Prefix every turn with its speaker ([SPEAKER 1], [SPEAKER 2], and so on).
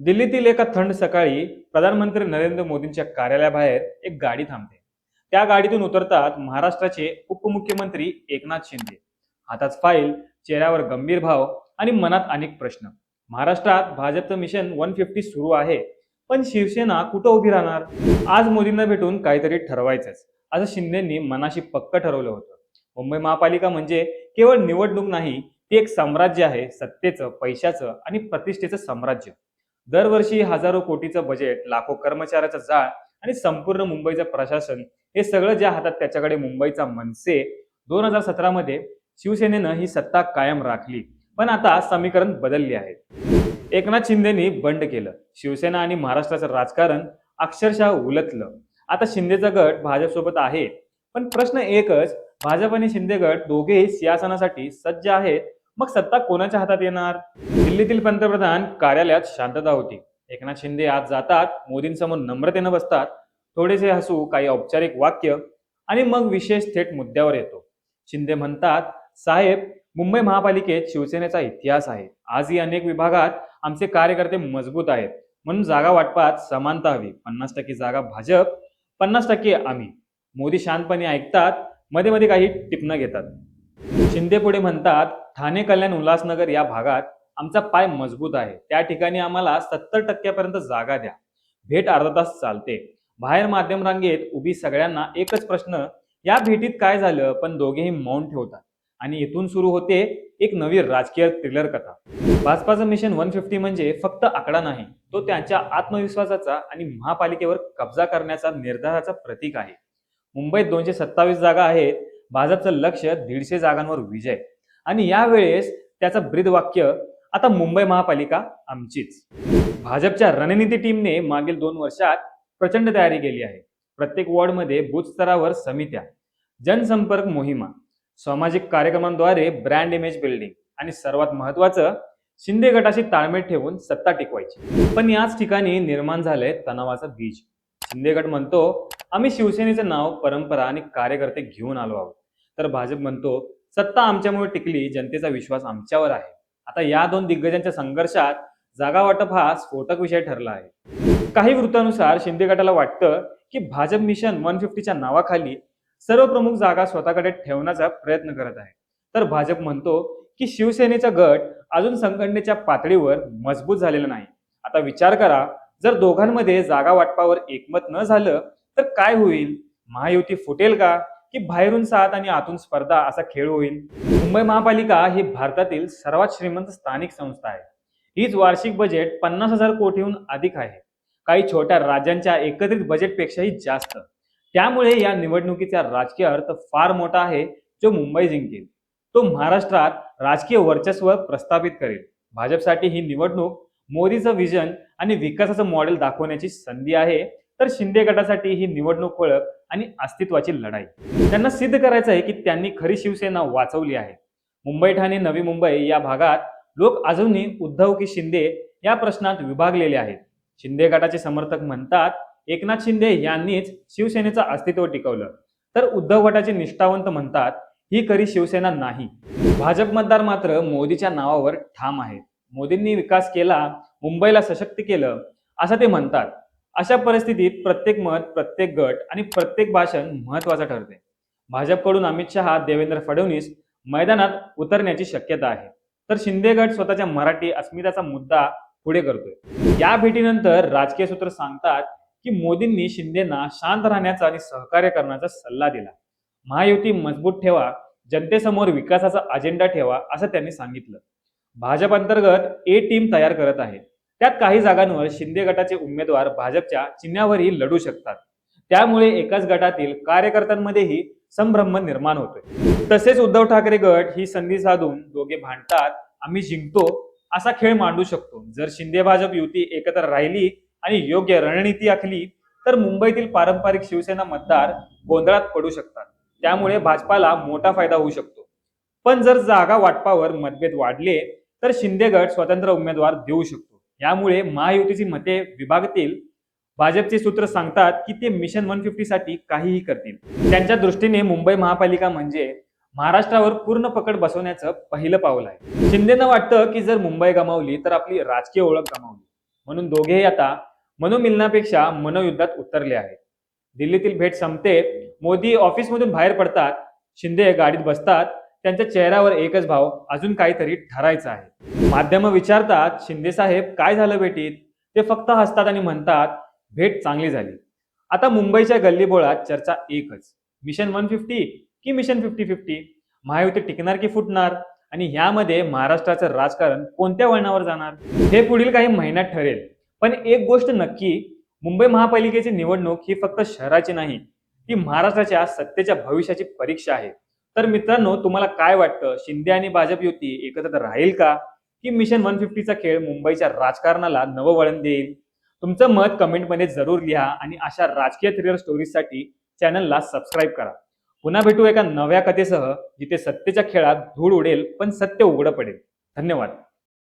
[SPEAKER 1] दिल्लीतील एका थंड सकाळी प्रधानमंत्री नरेंद्र मोदींच्या कार्यालयाबाहेर एक गाडी थांबते. त्या गाडीतून उतरतात महाराष्ट्राचे उपमुख्यमंत्री एकनाथ शिंदे. हातात फाईल चेहऱ्यावर गंभीर भाव आणि मनात अनेक प्रश्न. महाराष्ट्रात भाजपचं मिशन वन फिफ्टी सुरू आहे पण शिवसेना कुठं उभी राहणार? आज मोदींना भेटून काहीतरी ठरवायचंच असं शिंदेंनी मनाशी पक्क ठरवलं होतं. मुंबई महापालिका म्हणजे केवळ निवडणूक नाही ती एक साम्राज्य आहे सत्तेचं पैशाचं आणि प्रतिष्ठेचं साम्राज्य. दरवर्षी हजारो कोटीचं बजेट लाखो कर्मचाऱ्याचं जाळ आणि संपूर्ण मुंबईचं प्रशासन हे सगळं ज्या हातात त्याच्याकडे मुंबईचा मनसे दोन हजार सतरा मध्ये शिवसेनेनं ही सत्ता कायम राखली. पण आता समीकरण बदलली आहेत एकनाथ शिंदेनी बंड केलं. शिवसेना आणि महाराष्ट्राचं राजकारण अक्षरशः उलटलं आता शिंदेचा गट भाजपसोबत आहे. पण प्रश्न एकच भाजप आणि शिंदे गट दोघेही सिंहासनासाठी सज्ज आहेत मग सत्ता कोणाच्या हातात येणार? दिल्लीतील पंतप्रधान कार्यालयात शांतता होती. एकनाथ शिंदे आज जातात मोदींसमोर नम्रतेनं बसतात. थोडेसे हसू काही औपचारिक वाक्य आणि मग विशेष थेट मुद्द्यावर येतो. शिंदे म्हणतात साहेब मुंबई महापालिकेत शिवसेनेचा इतिहास आहे. आजही अनेक विभागात आमचे कार्यकर्ते मजबूत आहेत. म्हणून जागा वाटपात समानता हवी. पन्नास टक्के जागा भाजप पन्नास टक्के आम्ही. मोदी शांतपणे ऐकतात मध्ये मध्ये काही टिपणं घेतात. शिंदे पुढे म्हणतात ठाणे कल्याण उल्हासनगर या भागात आमचा पाय मजबूत आहे. त्या ठिकाणी आम्हाला सत्तर टक्क्यापर्यंत जागा द्या. भेट अर्धा तास चालते. बाहेर माध्यम रांगेत उभी सगळ्यांना एकच प्रश्न या भेटीत काय झालं? पण दोघेही मौन ठेवतात. आणि इथून सुरू होते एक नवी राजकीय थ्रिलर कथा. भाजपाचं मिशन वन फिफ्टी म्हणजे फक्त आकडा नाही तो त्यांच्या आत्मविश्वासाचा आणि महापालिकेवर कब्जा करण्याचा निर्धाराचा प्रतीक आहे. मुंबईत दोनशे सत्तावीस जागा आहेत भाजपचं लक्ष दीडशे जागांवर विजय. आणि यावेळेस त्याचं ब्रीद वाक्य आता मुंबई महापालिका आमचीच. भाजपच्या रणनीती टीमने मागील दोन वर्षात प्रचंड तयारी केली आहे. प्रत्येक वॉर्डमध्ये बूथ स्तरावर समित्या जनसंपर्क मोहिमा सामाजिक कार्यक्रमांद्वारे ब्रँड इमेज बिल्डिंग आणि सर्वात महत्वाचं शिंदे गटाशी ताळमेळ ठेवून सत्ता टिकवायची. पण याच ठिकाणी निर्माण झालंय तणावाचं बीज. शिंदे गट म्हणतो आम्ही शिवसेनेचं नाव परंपरा आणि कार्यकर्ते घेऊन आलो आहोत. तर भाजप म्हणतो सत्ता आमच्यामुळे टिकली जनतेचा विश्वास आमच्यावर आहे. आता या दोन दिग्गजांच्या संघर्षात जागा वाटप हा स्फोटक विषय ठरला आहे. काही वृत्तानुसार शिंदे गटाला वाटतं की भाजप मिशन वन फिफ्टीच्या नावाखाली सर्व प्रमुख जागा स्वतःकडे ठेवण्याचा प्रयत्न करत आहे. तर भाजप म्हणतो की शिवसेनेचा गट अजून संघटनेच्या पातळीवर मजबूत झालेला नाही. आता विचार करा जर दोघांमध्ये जागा वाटपावर एकमत न झालं तर काय होईल? महायुती फुटेल का? की बाहेरून साथ आणि आतून स्पर्धा असा खेळ होईल. मुंबई महापालिका ही भारतातील सर्वात श्रीमंत स्थानिक संस्था आहे. हीच वार्षिक बजेट पन्नास हजार कोटीहून अधिक आहे. काही छोट्या राज्यांच्या एकत्रित बजेटपेक्षाही जास्त. त्यामुळे या निवडणुकीचा राजकीय अर्थ फार मोठा आहे जो मुंबई जिंकेल. तो महाराष्ट्रात राजकीय वर्चस्व प्रस्थापित करेल. भाजपसाठी ही निवडणूक मोदीचं विजन आणि विकासाचं मॉडेल दाखवण्याची संधी आहे. तर शिंदे गटासाठी ही निवडणूक ओळख आणि अस्तित्वाची लढाई. त्यांना सिद्ध करायचं आहे की त्यांनी खरी शिवसेना वाचवली आहे. मुंबई ठाणे नवी मुंबई या भागात लोक अजूनही उद्धव की शिंदे या प्रश्नात विभागलेले आहेत. शिंदे गटाचे समर्थक म्हणतात एकनाथ शिंदे यांनीच शिवसेनेचं अस्तित्व टिकवलं. तर उद्धव गटाचे निष्ठावंत म्हणतात ही खरी शिवसेना नाही. भाजप मतदार मात्र मोदीच्या नावावर ठाम आहेत. मोदींनी विकास केला मुंबईला सशक्त केलं असं ते म्हणतात. अशा परिस्थितीत प्रत्येक मत प्रत्येक गट आणि प्रत्येक भाषण महत्वाचं ठरते. भाजपकडून अमित शहा देवेंद्र फडणवीस मैदानात उतरण्याची शक्यता आहे. तर शिंदे गट स्वतःच्या मराठी अस्मिताचा मुद्दा पुढे करतोय. या भेटीनंतर राजकीय सूत्र सांगतात की मोदींनी शिंदेना शांत राहण्याचा आणि सहकार्य करण्याचा सल्ला दिला. महायुती मजबूत ठेवा जनतेसमोर विकासाचा अजेंडा ठेवा असं त्यांनी सांगितलं. भाजप अंतर्गत ए टीम तयार करत आहे. त्यात काही जागांवर शिंदे गटाचे उमेदवार भाजपच्या चिन्हावरही लढू शकतात. त्यामुळे एकाच गटातील कार्यकर्त्यांमध्येही संभ्रम निर्माण होतोय. तसेच उद्धव ठाकरे गट ही संधी साधून दोघे भांडतात आम्ही जिंकतो असा खेळ मांडू शकतो. जर शिंदे भाजप युती एकत्र राहिली आणि योग्य रणनीती आखली तर मुंबईतील पारंपरिक शिवसेना मतदार गोंधळात पडू शकतात. त्यामुळे भाजपाला मोठा फायदा होऊ शकतो. पण जर जागा वाटपावर मतभेद वाढले तर शिंदे गट स्वतंत्र उमेदवार देऊ शकतो. यामुळे महायुतीची मते विभागतील. भाजपचे सूत्र सांगतात की ते मिशन वन फिफ्टी साठी काहीही करतील. त्यांच्या दृष्टीने मुंबई महापालिका म्हणजे महाराष्ट्रावर पूर्ण पकड बसवण्याचं पहिलं पाऊल आहे. शिंदेनं वाटतं की जर मुंबई गमावली तर आपली राजकीय ओळख गमावली. म्हणून दोघेही आता मनोमिलनापेक्षा मनोयुद्धात उतरले आहेत. दिल्लीतील भेट संपते मोदी ऑफिसमधून बाहेर पडतात शिंदे गाडीत बसतात त्यांच्या चेहऱ्यावर एकच भाव अजून काहीतरी ठरायचं आहे. माध्यम विचारतात शिंदे साहेब काय झालं भेटीत? ते फक्त हसतात आणि म्हणतात भेट चांगली झाली. आता मुंबईच्या गल्लीबोळात चर्चा एकच. मिशन वन फिफ्टी की मिशन फिफ्टी फिफ्टी महायुती टिकणार की फुटणार? आणि ह्यामध्ये महाराष्ट्राचं राजकारण कोणत्या वळणावर जाणार? हे पुढील काही महिन्यात ठरेल. पण एक गोष्ट नक्की मुंबई महापालिकेची निवडणूक ही फक्त शहराची नाही ती महाराष्ट्राच्या सत्तेच्या भविष्याची परीक्षा आहे. तर मित्रांनो तुम्हाला काय वाटतं? शिंदे आणि भाजप युती एकत्र राहील का? की मिशन वन फिफ्टीचा खेळ मुंबईच्या राजकारणाला नवं वळण देईल? तुमचं मत कमेंटमध्ये जरूर लिहा आणि अशा राजकीय थ्रिलर स्टोरीजसाठी चॅनलला सबस्क्राईब करा. पुन्हा भेटू एका नव्या कथेसह जिथे सत्तेच्या खेळात धूळ उडेल पण सत्य उघडं पडेल. धन्यवाद.